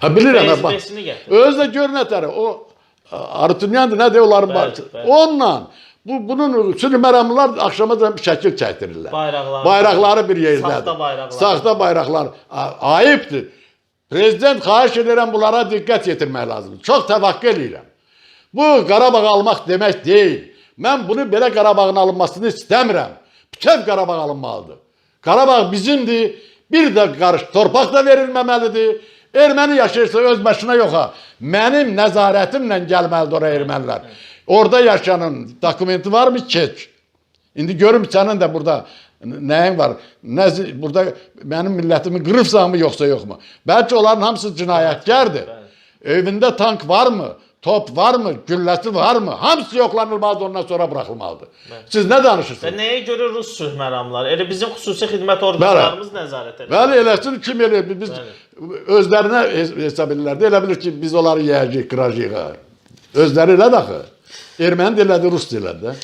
Ha bilirəm ha, gətir. Özü də gör nətər o Artunyandır onların var. Bəli, bəli. Onunla bu bunun sürü məramlılar axşama da bir şəkil çəkdirirlər. Bayraqlar. Bayrakları bir yerdədir. Saxta bayraqlar. Saxta bayraqlar. Ayıbdır. Prezident xahiş edirəm bunlara diqqət yetirmək lazımdır. Çox təvəqqə eləyirəm. Bu Qarabağ almaq demək deyil. Mən bunu belə Qarabağın alınmasını istəmirəm. Bütöv Qarabağ alınmalıdır. Qarabağ bizimdir. Bir də qarış torpaq da verilməməlidir. Erməni yaşayırsa öz başına yox ha. Mənim nəzarətimlə gəlməlidir ora ermənilər. Orada yaşayanın dokumenti var mı? Keç. İndi görüm sənin də burada nəyin var? Nə burada mənim millətimi qırıbsanmı yoxsa yoxmu? Bəlkə onların hamısı cinayətkardır. Evində tank var mı? Top var mı? Gülləsi var mı? Hamısı yoxlanılmalıdır, ondan sonra buraxılmalıdır. Siz Və danışırsınız? nəyə görə Rus sülh məramları? Elə bizim xüsusi xidmət orqanlarımız nəzarət edir. Bəli, eləsin kim elə biz özlərinə hes- hesab edirlər. də, Elə bilir ki, biz onları yeyəcəyik, qıracağıq. Özləri elədir axı. Erməni dilədi, rus dilədi də.